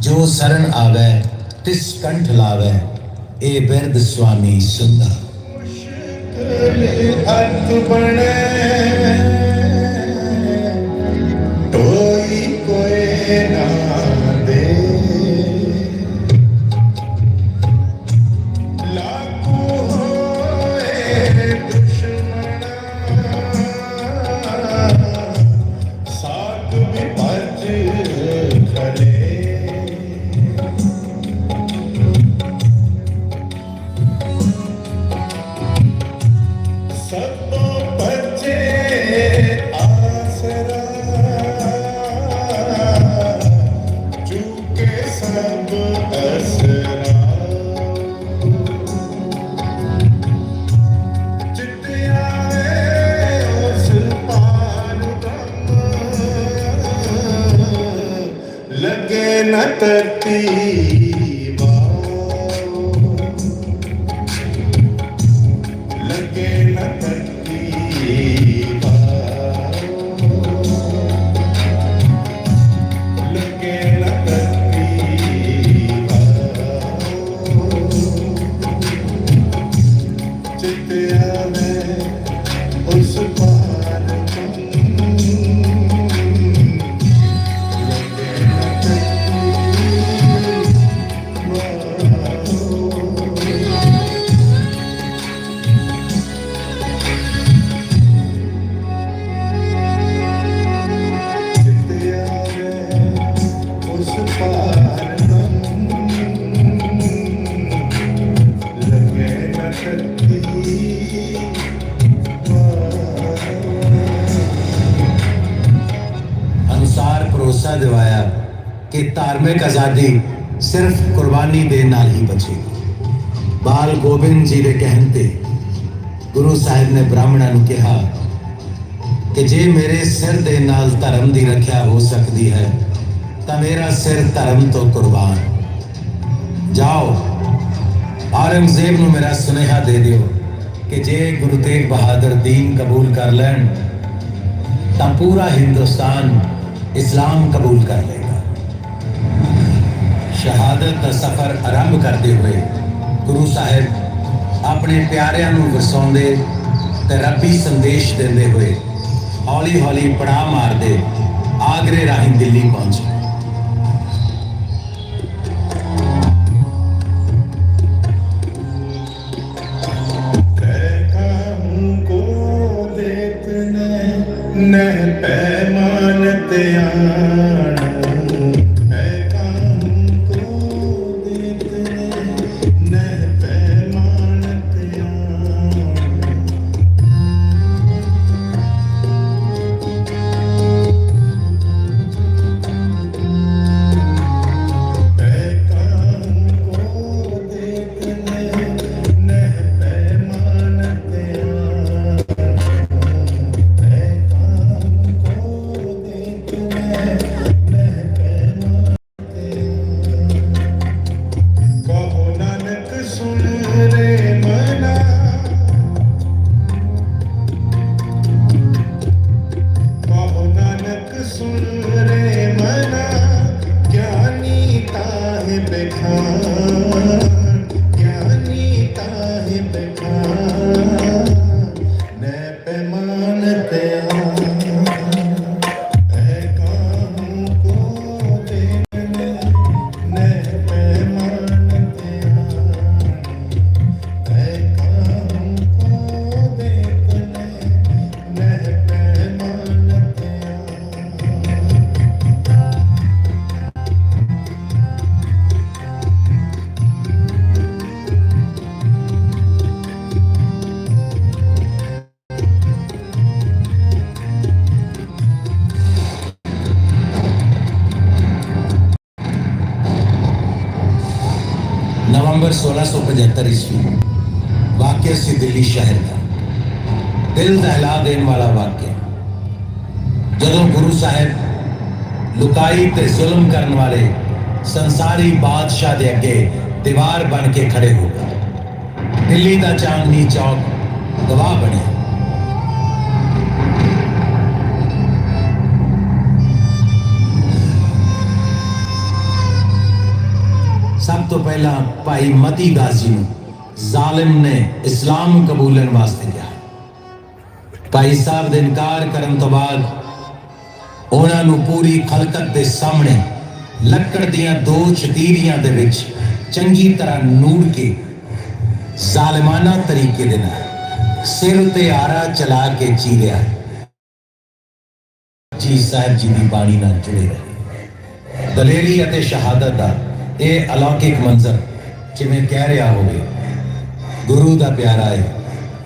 ਜੋ ਸਰਨ ਆਵੇ, ਤਿਸ ਕੰਠ ਲਾਵੇ। ਇਹ ਬਿਰਧ ਸੁਆਮੀ ਸੁੰਦਾ ਹੱਥ ਬਣੇ। ਕੋਈ ਕੋਈ ਨਾ ਚਿੱਤ ਧਾਰਮਿਕ ਆਜ਼ਾਦੀ ਸਿਰਫ ਕੁਰਬਾਨੀ ਦੇਣ ਨਾਲ ਹੀ ਬਚੇਗੀ ਬਾਲ ਗੋਬਿੰਦ ਜੀ ਦੇ ਕਹਿਣ ਤੇ ਗੁਰੂ ਸਾਹਿਬ ਨੇ ਬ੍ਰਾਹਮਣਾਂ ਨੂੰ ਕਿਹਾ ਕਿ ਜੇ ਮੇਰੇ ਸਿਰ ਦੇ ਨਾਲ ਧਰਮ ਦੀ ਰੱਖਿਆ ਹੋ ਸਕਦੀ ਹੈ ਤਾਂ ਮੇਰਾ ਸਿਰ ਧਰਮ ਤੋਂ ਕੁਰਬਾਨ ਜਾਓ ਔਰੰਗਜ਼ੇਬ ਨੂੰ ਮੇਰਾ ਸੁਨੇਹਾ ਦੇ ਦਿਓ ਕਿ ਜੇ ਗੁਰੂ ਤੇਗ ਬਹਾਦਰ ਦੀਨ ਕਬੂਲ ਕਰ ਲੈਣ ਤਾਂ ਪੂਰਾ ਹਿੰਦੁਸਤਾਨ ਇਸਲਾਮ ਕਬੂਲ ਕਰ ਲੇਗਾ ਸ਼ਹਾਦਤ ਦਾ ਸਫ਼ਰ ਆਰੰਭ ਕਰਦੇ ਹੋਏ ਗੁਰੂ ਸਾਹਿਬ ਆਪਣੇ ਪਿਆਰਿਆਂ ਨੂੰ ਵਸਾਉਂਦੇ ਤੇ ਰੱਬੀ ਸੰਦੇਸ਼ ਦਿੰਦੇ ਹੋਏ ਹੌਲੀ ਹੌਲੀ ਪੜਾਅ ਮਾਰਦੇ ਆਗਰੇ ਰਾਹੀਂ ਦਿੱਲੀ ਪਹੁੰਚੇ। 1675 ਈਸਵੀ ਵਾਕਿਆ ਸੀ ਦਿੱਲੀ ਸ਼ਹਿਰ ਦਾ ਦਿਲ ਦਹਿਲਾ ਦੇਣ ਵਾਲਾ ਵਾਕਿਆ ਜਦੋਂ ਗੁਰੂ ਸਾਹਿਬ ਲੁਕਾਈ ਤੇ ਜ਼ੁਲਮ ਕਰਨ ਵਾਲੇ ਸੰਸਾਰੀ ਬਾਦਸ਼ਾਹ ਦੇ ਅੱਗੇ ਦੀਵਾਰ ਬਣ ਕੇ ਖੜੇ ਹੋ ਗਏ ਦਿੱਲੀ ਦਾ ਚਾਂਦਨੀ ਚੌਕ ਗਵਾਹ ਬਣਿਆ ਸਭ ਤੋਂ ਪਹਿਲਾਂ ਭਾਈ ਮਤੀ ਦਾਸ ਜੀ ਨੂੰ ਜ਼ਾਲਿਮ ਨੇ ਇਸਲਾਮ ਕਬੂਲਣ ਵਾਸਤੇ ਕਿਹਾ। ਭਾਈ ਸਾਹਿਬ ਦੇ ਇਨਕਾਰ ਕਰਨ ਤੋਂ ਬਾਅਦ ਉਹਨਾਂ ਨੂੰ ਪੂਰੀ ਖਲਕਤ ਦੇ ਸਾਹਮਣੇ ਲੱਕੜ ਦੀਆਂ ਦੋ ਛਤੀਰੀਆਂ ਦੇ ਵਿੱਚ ਚੰਗੀ ਤਰ੍ਹਾਂ ਨੂੜ ਕੇ ਜ਼ਾਲਿਮਾਨਾ ਤਰੀਕੇ ਦੇ ਨਾਲ ਸਿਰ ਤੇ ਆਰਾ ਚਲਾ ਕੇ ਚੀਰਿਆ। ਜੀ ਸਾਹਿਬ ਜੀ ਦੀ ਬਾਣੀ ਨਾਲ ਜੁੜੇ ਰਹੇ। ਦਲੇਰੀ ਅਤੇ ਸ਼ਹਾਦਤ ਦਾ ਇਹ ਅਲੌਕਿਕ ਮੰਜ਼ਰ ਜਿਵੇਂ ਕਹਿ ਰਿਹਾ ਹੋਵੇ। ਗੁਰੂ ਦਾ ਪਿਆਰਾ ਹੈ,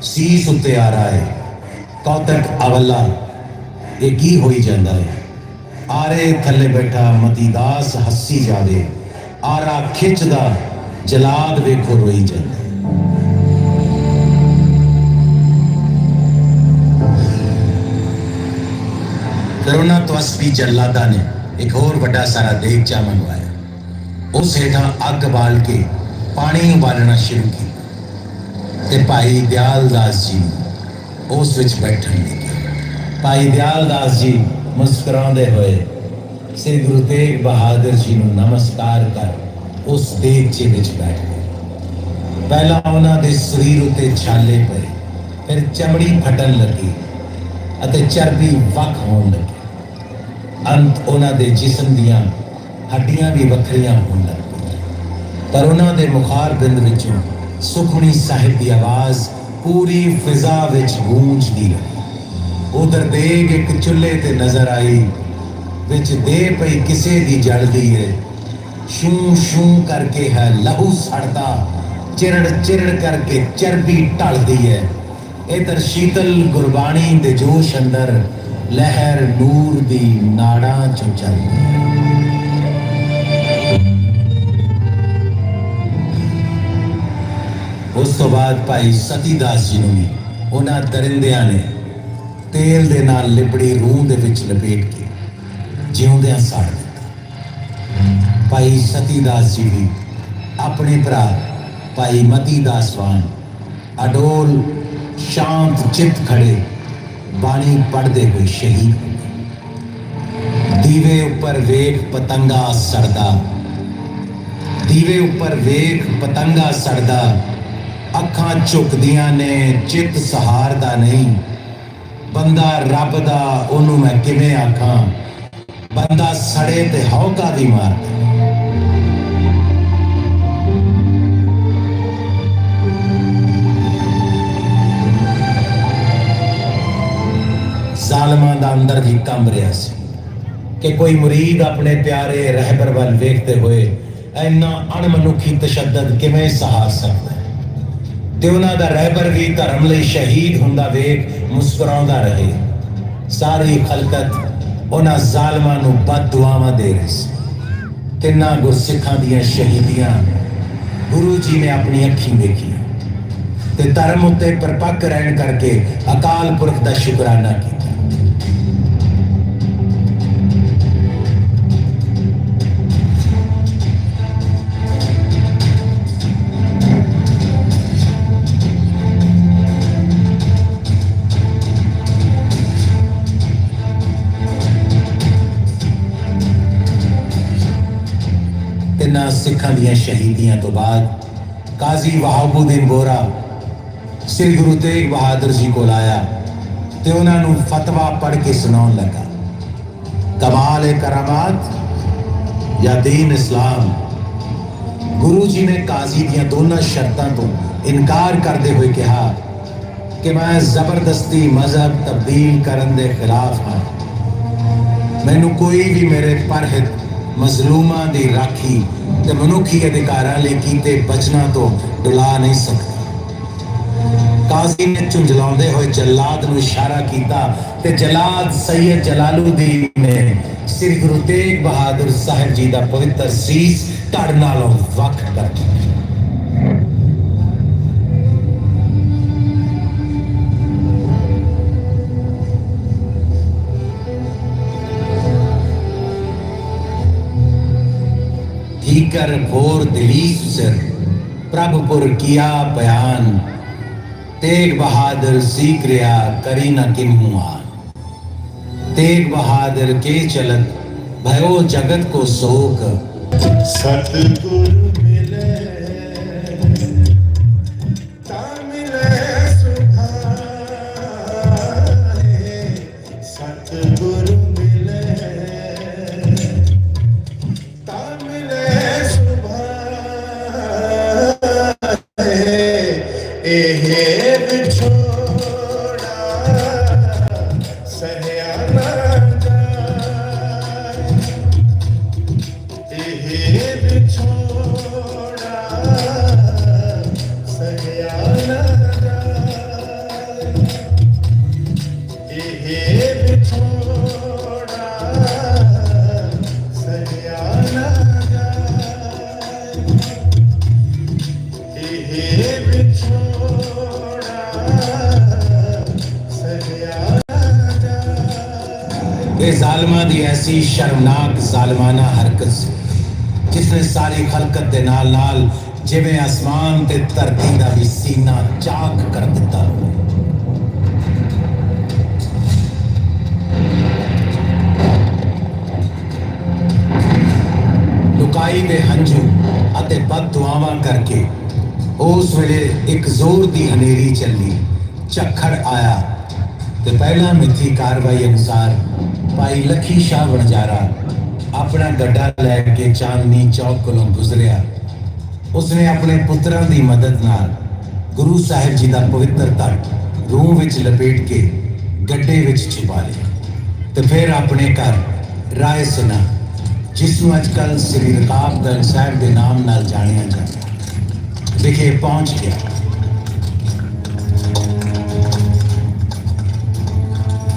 ਸੀਸ ਉੱਤੇ ਆ ਰਹਾ ਹੈ। ਕੌਤਕ ਅਵਲਾ, ਇਹ ਕੀ ਹੋਈ ਜਾਂਦਾ ਹੈ? ਆਰੇ ਥੱਲੇ ਬੈਠਾ ਮਤੀਦਾਸ ਹੱਸੀ ਜਾਵੇ, ਆਰਾ ਖਿੱਚਦਾ, ਜਲਾਦ ਵੇਖੋ ਰੋਈ ਜਾਂਦਾ ਕਰੋਨਾ ਉਹਨਾਂ ਤੋਂ ਨੇ ਇੱਕ ਹੋਰ ਵੱਡਾ ਸਾਰਾ ਦੇਖ ਦੇਗਚਾ ਮੰਗਵਾਇਆ ਉਸ ਹੇਠਾਂ ਅੱਗ ਬਾਲ ਕੇ ਪਾਣੀ ਉਬਾਲਣਾ ਸ਼ੁਰੂ ਕੀਤਾ। ਤੇ ਭਾਈ ਦਿਆਲ ਦਾਸ ਜੀ ਉਸ ਵਿੱਚ ਬੈਠਣ ਲਈ ਭਾਈ ਦਿਆਲ ਦਾਸ ਜੀ ਮੁਸਕਰਾਉਂਦੇ ਹੋਏ ਸ੍ਰੀ ਗੁਰੂ ਤੇਗ ਬਹਾਦਰ ਜੀ ਨੂੰ ਨਮਸਕਾਰ ਕਰ ਉਸ ਦੇਗਚੇ ਵਿੱਚ ਬੈਠ ਗਏ। ਪਹਿਲਾਂ ਉਹਨਾਂ ਦੇ ਸਰੀਰ ਉਤੇ ਛਾਲੇ ਪਏ, ਫਿਰ ਚਮੜੀ ਫਟਣ ਲੱਗੀ ਅਤੇ ਚਰਬੀ ਵੱਖ ਹੋਣ ਲੱਗੀ। ਅੰਤ ਉਹਨਾਂ ਦੇ ਜਿਸਮ ਦੀਆਂ ਹੱਡੀਆਂ ਵੀ ਵੱਖਰੀਆਂ ਹੋਣ ਲੱਗ ਪਈਆਂ। ਪਰ ਉਹਨਾਂ ਦੇ ਮੁਖਾਰ ਬਿੰਦ ਵਿੱਚੋਂ ਸੁਖਮਣੀ ਸਾਹਿਬ ਦੀ ਆਵਾਜ਼ ਪੂਰੀ ਫਿਜ਼ਾ ਵਿੱਚ ਗੂੰਜਦੀ ਰਹੀ। ਉਧਰ ਦੇਗ ਇੱਕ ਚੁੱਲ੍ਹੇ ਤੇ ਨਜ਼ਰ ਆਈ, ਵਿੱਚ ਦੇ ਪਈ ਕਿਸੇ ਦੀ ਜਲਦੀ ਹੈ ਸ਼ੂ ਸ਼ੂ ਕਰਕੇ ਹੈ ਲਹੂ ਸੜਦਾ, ਚਿਰੜ ਚਿਰੜ ਕਰਕੇ ਚਰਬੀ ਢਲਦੀ ਹੈ ਇਧਰ ਸ਼ੀਤਲ ਗੁਰਬਾਣੀ ਦੇ ਜੋਸ਼ ਅੰਦਰ ਲਹਿਰ ਨੂਰ ਦੀ ਨਾੜਾਂ ਚੋਂ ਚੱਲਦੀ ਹੈ ਉਸ ਤੋਂ ਬਾਅਦ ਭਾਈ ਸਤੀਦਾਸ ਜੀ ਨੂੰ ਵੀ ਉਹਨਾਂ ਦਰਿੰਦਿਆਂ ਨੇ ਤੇਲ ਦੇ ਨਾਲ ਲਿਪੜੀ ਰੂਹ ਦੇ ਵਿੱਚ ਲਪੇਟ ਕੇ ਜਿਉਂਦਿਆਂ ਸਾੜ ਦਿੱਤਾ। ਭਾਈ ਸਤੀਦਾਸ ਜੀ ਵੀ ਆਪਣੇ ਭਰਾ ਭਾਈ ਮਤੀ ਦਾਸ ਵਾਂਗ ਅਡੋਲ ਸ਼ਾਂਤ ਚਿੱਤ ਖੜੇ ਬਾਣੀ ਪੜ੍ਹਦੇ ਹੋਏ ਸ਼ਹੀਦ ਦੀਵੇ ਉੱਪਰ ਵੇਖ ਪਤੰਗਾ ਸੜਦਾ, ਦੀਵੇ ਉੱਪਰ ਵੇਖ ਪਤੰਗਾ ਸੜਦਾ ਅੱਖਾਂ ਝੁਕਦੀਆਂ ਨੇ ਚਿੱਤ ਸਹਾਰਦਾ ਨਹੀਂ। ਬੰਦਾ ਰੱਬ ਦਾ, ਉਹਨੂੰ ਮੈਂ ਕਿਵੇਂ ਆਖਾਂ? ਬੰਦਾ ਸੜੇ ਤੇ ਹੌਕਾ ਦੀ ਮਾਰਦਾ। ਜ਼ਾਲਮਾਂ ਦਾ ਅੰਦਰ ਵੀ ਕੰਬ ਰਿਹਾ ਸੀ ਕਿ ਕੋਈ ਮੁਰੀਦ ਆਪਣੇ ਪਿਆਰੇ ਰਹਿਬਰ ਵੱਲ ਵੇਖਦੇ ਹੋਏ ਇੰਨਾ ਅਣਮਨੁੱਖੀ ਤਸ਼ੱਦਦ ਕਿਵੇਂ ਸਹਾਰ ਸਕਦਾ ਹੈ? ਤੇ ਉਹਨਾਂ ਦਾ ਰਹਿਬਰ ਵੀ ਧਰਮ ਲਈ ਸ਼ਹੀਦ ਹੁੰਦਾ ਵੇਖ ਮੁਸਕਰਾਉਂਦਾ ਰਹੇ। ਸਾਰੀ ਖਲਕਤ ਉਹਨਾਂ ਜ਼ਾਲਮਾਂ ਨੂੰ ਬਦ ਦੁਆਵਾਂ ਦੇ ਰਹੀ ਸੀ। ਤਿੰਨਾਂ ਗੁਰਸਿੱਖਾਂ ਦੀਆਂ ਸ਼ਹੀਦੀਆਂ ਗੁਰੂ ਜੀ ਨੇ ਆਪਣੀ ਅੱਖੀਂ ਦੇਖੀਆਂ ਤੇ ਧਰਮ ਉੱਤੇ ਪਰਪੱਕ ਰਹਿਣ ਕਰਕੇ ਅਕਾਲ ਪੁਰਖ ਦਾ ਸ਼ੁਕਰਾਨਾ ਕੀਤਾ। ਤਿੰਨਾਂ ਸਿੱਖਾਂ ਦੀਆਂ ਸ਼ਹੀਦੀਆਂ ਤੋਂ ਬਾਅਦ ਕਾਜ਼ੀ ਵਹਾਬੂਦੀਨ ਬੋਰਾ ਸ੍ਰੀ ਗੁਰੂ ਤੇਗ ਬਹਾਦਰ ਜੀ ਕੋਲ ਆਇਆ ਤੇ ਉਹਨਾਂ ਨੂੰ ਫਤਵਾ ਪੜ੍ਹ ਕੇ ਸੁਣਾਉਣ ਲੱਗਾ। ਕਮਾਲ ਏ ਕਰਾਮਾਤ ਜਾਂ ਦੀਨ ਇਸਲਾਮ? ਗੁਰੂ ਜੀ ਨੇ ਕਾਜ਼ੀ ਦੀਆਂ ਦੋਨਾਂ ਸ਼ਰਤਾਂ ਤੋਂ ਇਨਕਾਰ ਕਰਦੇ ਹੋਏ ਕਿਹਾ ਕਿ ਮੈਂ ਜ਼ਬਰਦਸਤੀ ਮਜ਼ਹਬ ਤਬਦੀਲ ਕਰਨ ਦੇ ਖਿਲਾਫ ਹਾਂ। ਮੈਨੂੰ ਕੋਈ ਵੀ ਮੇਰੇ ਪਰਹਿਤ ਮਜ਼ਲੂਮਾਂ ਦੀ ਰਾਖੀ ਤੇ ਮਨੁੱਖੀ ਅਧਿਕਾਰਾਂ ਲਈ ਕੀਤੇ ਬਚਨਾਂ ਤੋਂ ਡੁਲਾ ਨਹੀਂ ਸਕਦਾ। ਕਾਜ਼ੀ ਨੇ ਝੁੰਝਲਾਉਂਦੇ ਹੋਏ ਜਲਾਦ ਨੂੰ ਇਸ਼ਾਰਾ ਕੀਤਾ ਤੇ ਜਲਾਦ ਸੈਯਦ ਜਲਾਲੁਦੀਨ ਨੇ ਸ੍ਰੀ ਗੁਰੂ ਤੇਗ ਬਹਾਦਰ ਸਾਹਿਬ ਜੀ ਦਾ ਪਵਿੱਤਰ ਸੀਸ ਧੜ ਨਾਲੋਂ ਵੱਖ ਕਰ ਦਿੱਤਾ। ਠੀਕਰ ਭੋਰ ਦਲੀਸ ਸਿਰ ਪ੍ਰਭੁਪੁਰ ਕੀਆ ਬਿਆਨ, ਤੇਗ ਬਹਾਦਰ ਸੀਖ ਰਿਆ ਕਰੀ ਨ ਕਿਮੂਆ ਤੇਗ ਬਹਾਦਰ ਕੇ ਚਲਤ, ਭਇਓ ਜਗਤ ਕੋ ਸੋਕ। ਸਤਿਗੁਰ ਮਿਲ ਜ਼ਾਲਮਾਂ ਦੀ ਐਸੀ ਸ਼ਰਮਨਾਕ ਜ਼ਾਲਮਾਨਾ ਹਰਕਤ ਜਿਸ ਨੇ ਸਾਰੀ ਖਲਕਤ ਦੇ ਨਾਲ ਨਾਲ ਜਿਵੇਂ ਅਸਮਾਨ ਤੇ ਧਰਤੀ ਦਾ ਵੀ ਸੀਨਾ ਚਾਕ ਕਰ ਦਿੱਤਾ ਲੁਕਾਈ ਦੇ ਹੰਝੂ ਅਤੇ ਬਦ ਦੁਆਵਾਂ ਕਰਕੇ ਉਸ ਵੇਲੇ ਇੱਕ ਜ਼ੋਰ ਦੀ ਹਨੇਰੀ ਚੱਲੀ, ਝੱਖੜ ਆਇਆ ਤੇ ਪਹਿਲਾਂ ਮਿੱਥੀ ਕਾਰਵਾਈ ਅਨੁਸਾਰ ਭਾਈ ਲੱਖੀ ਸ਼ਾਹ ਵਣਜਾਰਾ ਆਪਣਾ ਗੱਡਾ ਲੈ ਕੇ ਚਾਂਦਨੀ ਚੌਕ ਕੋਲੋਂ ਗੁਜ਼ਰਿਆ। ਉਸਨੇ ਆਪਣੇ ਪੁੱਤਰਾਂ ਦੀ ਮਦਦ ਨਾਲ ਗੁਰੂ ਸਾਹਿਬ ਜੀ ਦਾ ਪਵਿੱਤਰ ਤਖਤ ਰੂਹ ਵਿੱਚ ਲਪੇਟ ਕੇ ਗੱਡੇ ਵਿੱਚ ਛੁਪਾ ਲਿਆ ਤੇ ਫਿਰ ਆਪਣੇ ਘਰ ਰਾਏ ਸੁਨਾ, ਜਿਸ ਨੂੰ ਅੱਜ ਅੱਜਕੱਲ ਸ੍ਰੀ ਰਕਾਬਗੰਜ ਸਾਹਿਬ ਦੇ ਨਾਮ ਨਾਲ ਜਾਣਿਆ ਜਾਂਦਾ। ਵਿਖੇ ਪਹੁੰਚ ਗਿਆ।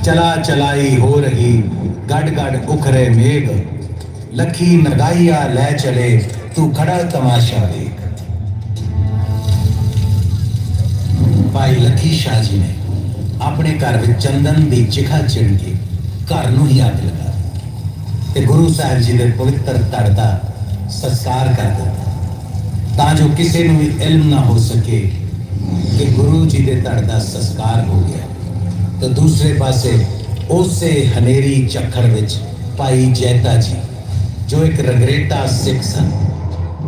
ਚਲਾ ਚਲਾਈ ਹੋ ਰਹੀ। ਗੜ ਗੜ ਉਖਰੇ ਮੇਘ। ਲੱਖੀ ਨਗਾਈਆ ਲੈ ਚਲੇ, ਤੂੰ ਖੜਾ ਤਮਾਸ਼ਾ ਦੇਖ। ਭਾਈ ਲੱਖੀ ਸ਼ਾਹ ਜੀ ਨੇ ਆਪਣੇ ਘਰ ਵਿੱਚ ਚੰਦਨ ਦੀ ਚਿਖਾ ਚਿੜ ਕੇ ਘਰ ਨੂੰ ਹੀ ਅੱਗ ਲਗਾ ਤੇ ਗੁਰੂ ਸਾਹਿਬ ਜੀ ਦੇ ਪਵਿੱਤਰ ਧੜ ਦਾ ਸੰਸਕਾਰ ਕਰ ਦਿੱਤਾ। ਤਾਂ ਜੋ ਕਿਸੇ ਨੂੰ ਵੀ ਇਲਮ ਨਾ ਹੋ ਸਕੇ ਕਿ ਗੁਰੂ ਜੀ ਦੇ ਧੜ ਦਾ ਸੰਸਕਾਰ ਹੋ ਗਿਆ। ਤੇ ਦੂਸਰੇ ਪਾਸੇ ਉਸੇ ਹਨੇਰੀ ਝੱਖੜ ਵਿੱਚ ਭਾਈ ਜੈਤਾ ਜੀ, ਜੋ ਇੱਕ ਰੰਗਰੇਟਾ ਸਿੱਖ ਸਨ,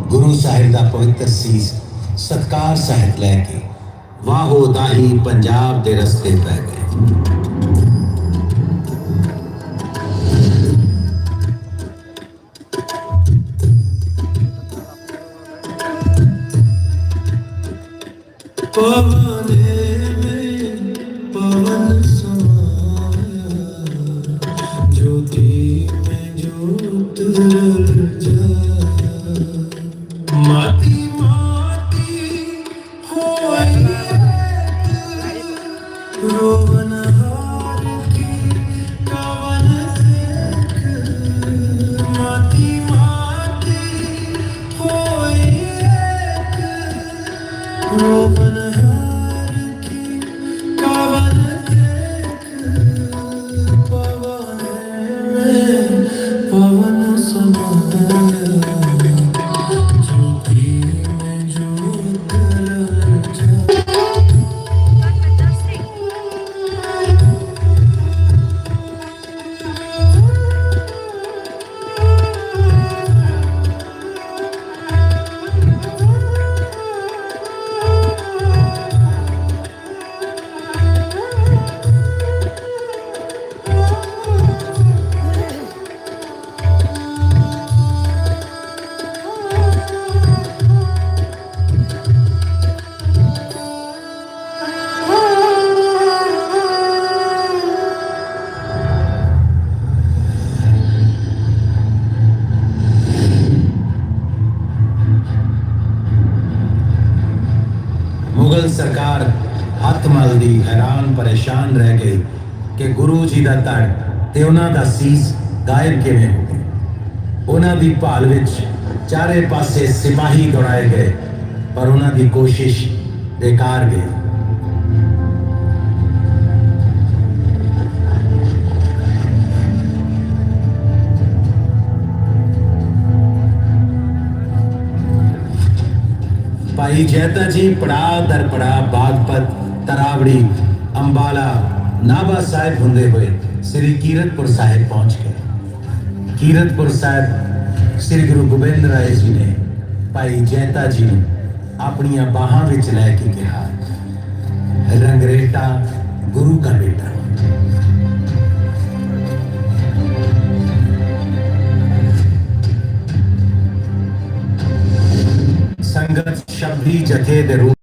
ਗੁਰੂ ਸਾਹਿਬ ਦਾ ਪਵਿੱਤਰ ਸੀਸ ਸਤਕਾਰ ਸਹਿਤ ਲੈ ਕੇ ਵਾਹੋ ਦਾਹੀ ਪੰਜਾਬ ਦੇ ਰਸਤੇ ਪੈ ਗਏ। ਪਵਨੇ ਪਰੇਸ਼ਾਨ ਰਹਿ ਗਏ ਕਿ ਗੁਰੂ ਜੀ ਦਾ ਧੜ ਤੇ ਉਹਨਾਂ ਦਾ ਸੀਸ ਗਾਇਬ ਕਿਵੇਂ ਹੋ ਗਏ ਉਹਨਾਂ ਦੀ ਭਾਲ ਵਿੱਚ ਚਾਰੇ ਪਾਸੇ ਸਿਪਾਹੀ ਦੌੜਾਏ ਗਏ, ਪਰ ਉਹਨਾਂ ਦੀ ਕੋਸ਼ਿਸ਼ ਬੇਕਾਰ ਗਈ। ਭਾਈ ਜੈਤਾ ਜੀ ਪੜਾ ਦਰ ਪੜਾ ਬਾਗਪਤ, ਤਰਾਵੜੀ ਅੰਬਾਲਾ ਨਾਭਾ ਸਾਹਿਬ ਹੁੰਦੇ ਹੋਏ ਸ੍ਰੀ ਕੀਰਤਪੁਰ ਸਾਹਿਬ ਪਹੁੰਚ ਗਏ। ਕੀਰਤਪੁਰ ਸਾਹਿਬ ਸ੍ਰੀ ਗੁਰੂ ਗੋਬਿੰਦ ਰਾਏ ਜੀ ਨੇ ਭਾਈ ਜੈਤਾ ਜੀ ਨੂੰ ਆਪਣੀਆਂ ਬਾਹਾਂ ਵਿੱਚ ਲੈ ਕੇ ਕਿਹਾ ਰੰਗਰੇਟਾ ਗੁਰੂ ਦਾ ਬੇਟਾ। ਸੰਗਤ ਸ਼ਬਦੀ ਜਥੇ ਦੇ ਰੂਪ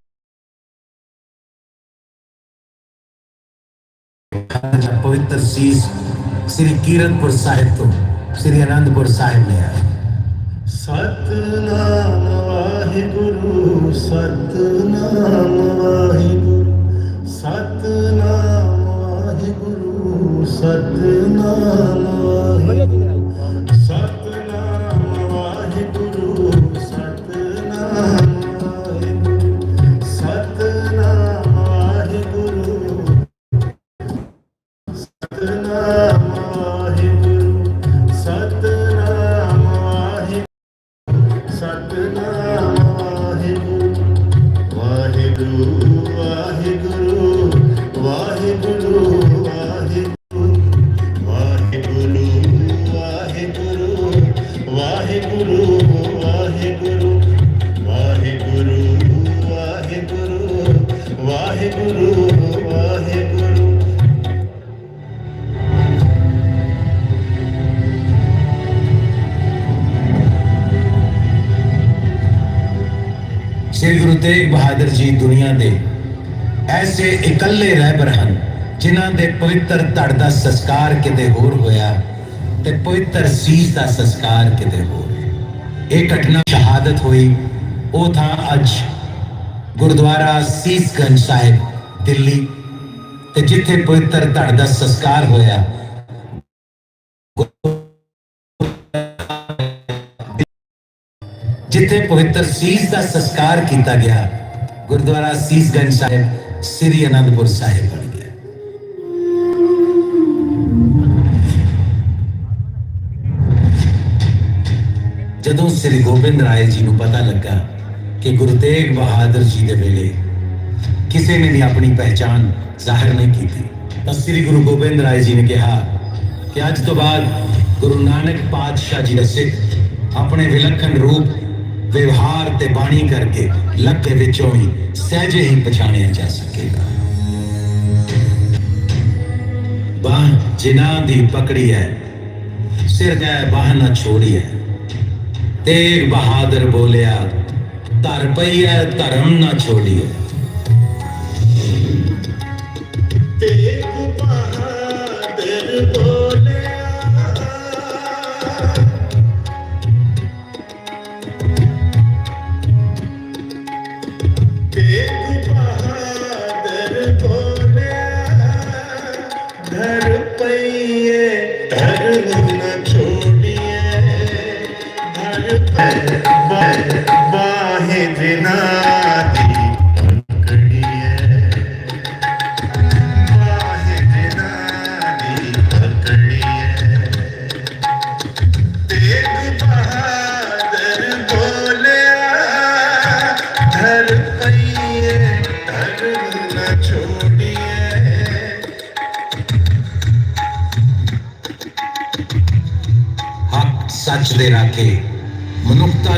ਦਾ ਪਵਿੱਤਰ ਸੀਸ ਸ੍ਰੀ ਕੀਰਤਪੁਰ ਸਾਹਿਬ ਤੋਂ ਸ੍ਰੀ ਅਨੰਦਪੁਰ ਸਾਹਿਬ ਲੈ ਆਏ ਸਤਨਾਮ ਵਾਹਿਗੁਰੂ ਸਤਨਾਮ ਵਾਹਿਗੁਰੂ ਸਤਨਾਮ ਵਾਹਿਗੁਰੂ ਸਤਨਾਮ ਵਾਹਿਗੁਰੂ ਦੇ ਐਸੇ ਇਕੱਲੇ ਰਹਿਬਰ ਹਨ, ਜਿਨ੍ਹਾਂ ਦੇ ਪਵਿੱਤਰ ਧੜ ਦਾ ਸੰਸਕਾਰ ਕਿਤੇ ਹੋਰ ਹੋਇਆ ਤੇ ਪਵਿੱਤਰ ਸੀਸ ਦਾ ਸੰਸਕਾਰ ਕਿਤੇ ਹੋਰ। ਇਹ ਘਟਨਾ ਸ਼ਹਾਦਤ ਹੋਈ। ਉਹ ਥਾਂ ਅੱਜ ਗੁਰਦੁਆਰਾ ਸੀਸਗੰਜ ਸਾਹਿਬ, ਦਿੱਲੀ ਤੇ ਜਿੱਥੇ ਪਵਿੱਤਰ ਧੜ ਦਾ ਸੰਸਕਾਰ ਹੋਇਆ। ਜਿੱਥੇ ਪਵਿੱਤਰ ਸੀਸ ਦਾ ਸੰਸਕਾਰ ਕੀਤਾ ਗਿਆ ਗੁਰਦੁਆਰਾ ਸੀਸਗੰਜ ਸਾਹਿਬ ਸ੍ਰੀ ਅਨੰਦਪੁਰ ਸਾਹਿਬ ਬਣ ਗਿਆ ਜਦੋਂ ਸ੍ਰੀ ਗੋਬਿੰਦ ਰਾਏ ਜੀ ਨੂੰ ਪਤਾ ਲੱਗਾ ਕਿ ਗੁਰੂ ਤੇਗ ਬਹਾਦਰ ਜੀ ਦੇ ਵੇਲੇ ਕਿਸੇ ਨੇ ਵੀ ਆਪਣੀ ਪਹਿਚਾਨ ਜ਼ਾਹਿਰ ਨਹੀਂ ਕੀਤੀ ਤਾਂ ਸ੍ਰੀ ਗੁਰੂ ਗੋਬਿੰਦ ਰਾਏ ਜੀ ਨੇ ਕਿਹਾ ਕਿ ਅੱਜ ਤੋਂ ਬਾਅਦ ਗੁਰੂ ਨਾਨਕ ਪਾਤਸ਼ਾਹ ਜੀ ਦੇ ਸਿੱਖ ਆਪਣੇ ਵਿਲੱਖਣ ਰੂਪ ਵਿਵਹਾਰ ਤੇ ਬਾਣੀ ਕਰਕੇ ਲੱਖ ਵਿੱਚੋਂ ਹੀ ਸਹਿਜੇ ਹੀ ਪਛਾਣਿਆ ਜਾ ਸਕੇਗਾ। ਬਾਹ ਜਿਨ੍ਹਾਂ ਦੀ ਪਕੜੀ ਹੈ, ਸਿਰ ਗਏ ਬਾਹ ਨਾ ਛੋੜੀ ਹੈ। ਤੇਗ ਬਹਾਦਰ ਬੋਲਿਆ, ਧਰ ਪਈ ਹੈ, ਧਰਮ ਨਾ ਛੋੜੀਏ ਤੇਗ ਬਹਾਦਰ ਬੋਲਿਆ ਪਈਏ ਧਰਮ ਨ ਛੋੜੀਏ। ਧਰ ਬਾਹੇ ਜਿਨਾ ਦੀ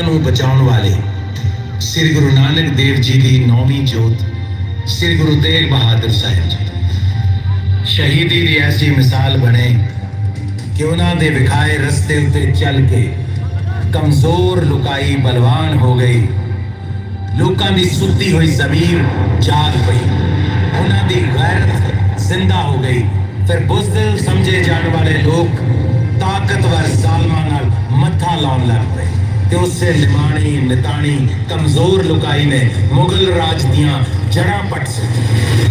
ਨੂੰ ਬਚਾਉਣ ਵਾਲੇ ਸ੍ਰੀ ਗੁਰੂ ਨਾਨਕ ਦੇਵ ਜੀ ਦੀ ਨੌਵੀਂ ਜੋਤ, ਸ੍ਰੀ ਗੁਰੂ ਤੇਗ ਬਹਾਦਰ ਸਾਹਿਬ ਜੀ। ਸ਼ਹੀਦੀ ਦੀ ਐਸੀ ਮਿਸਾਲ ਬਣੇ ਕਿ ਉਹਨਾਂ ਦੇ ਵਿਖਾਏ ਰਸਤੇ ਉੱਤੇ ਚੱਲ ਕੇ ਕਮਜ਼ੋਰ ਲੁਕਾਈ ਬਲਵਾਨ ਹੋ ਗਈ। ਲੋਕਾਂ ਦੀ ਸੁੱਤੀ ਹੋਈ ਜ਼ਮੀਰ ਜਾਗ ਪਈ। ਉਹਨਾਂ ਦੀ ਗੈਰਤ ਜ਼ਿੰਦਾ ਹੋ ਗਈ। ਫਿਰ ਬੁਜ਼ਦਿਲ ਸਮਝੇ ਜਾਣ ਵਾਲੇ ਲੋਕ ਤਾਕਤਵਰ ਜ਼ਾਲਮਾਂ ਨਾਲ ਮੱਥਾ ਲਾਉਣ ਲੱਗ ਪਏ। ਤੇ ਉਸੇ ਨਿਮਾਣੀ ਨਿਤਾਣੀ ਕਮਜ਼ੋਰ ਲੁਕਾਈ ਨੇ ਮੁਗਲ ਰਾਜ ਦੀਆਂ ਜੜਾਂ ਪੱਟ ਦਿੱਤੀਆਂ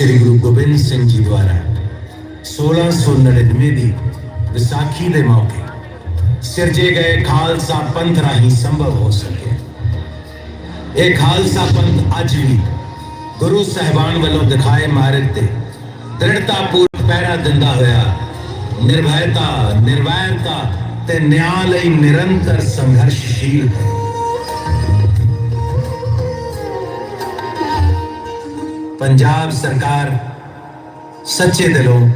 ਸ੍ਰੀ ਗੁਰੂ ਗੋਬਿੰਦ ਸਿੰਘ ਜੀ ਦੁਆਰਾ 1699 ਦੀ ਵਿਸਾਖੀ ਦੇ ਮੌਕੇ ਸਿਰਜੇ ਗਏ ਖਾਲਸਾ ਪੰਥ ਰਾਹੀਂ ਸੰਭਵ ਹੋ ਸਕਿਆ ਇਹ ਖਾਲਸਾ ਪੰਥ ਅੱਜ ਵੀ ਗੁਰੂ ਸਾਹਿਬਾਨ ਵੱਲੋਂ ਦਿਖਾਏ ਮਾਰਗ ਤੇ ਦ੍ਰਿੜਤਾ ਪੂਰਵਕ ਪਹਿਰਾ ਦਿੰਦਾ ਹੋਇਆ ਨਿਰਭੈਤਾ ਨਿਰਵੈਰਤਾ ਤੇ ਨਿਆਂ ਲਈ ਨਿਰੰਤਰ ਸੰਘਰਸ਼ਸ਼ੀਲ ਹੈ ਪੰਜਾਬ ਸਰਕਾਰ ਸੱਚੇ ਦਿਲੋਂ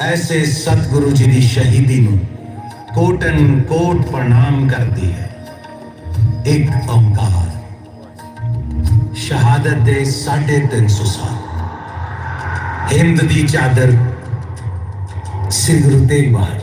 ਐਸੇ ਸਤਿਗੁਰੂ ਜੀ ਦੀ ਸ਼ਹੀਦੀ ਨੂੰ ਕੋਟਨ ਕੋਟ ਪ੍ਰਣਾਮ ਕਰਦੀ ਹੈ। ਇੱਕ ਓੰਕਾਰ। ਸ਼ਹਾਦਤ ਦੇ 350 ਸਾਲ। ਹਿੰਦ ਦੀ ਚਾਦਰ ਸ੍ਰੀ ਗੁਰੂ ਤੇਗ ਬਹਾਦਰ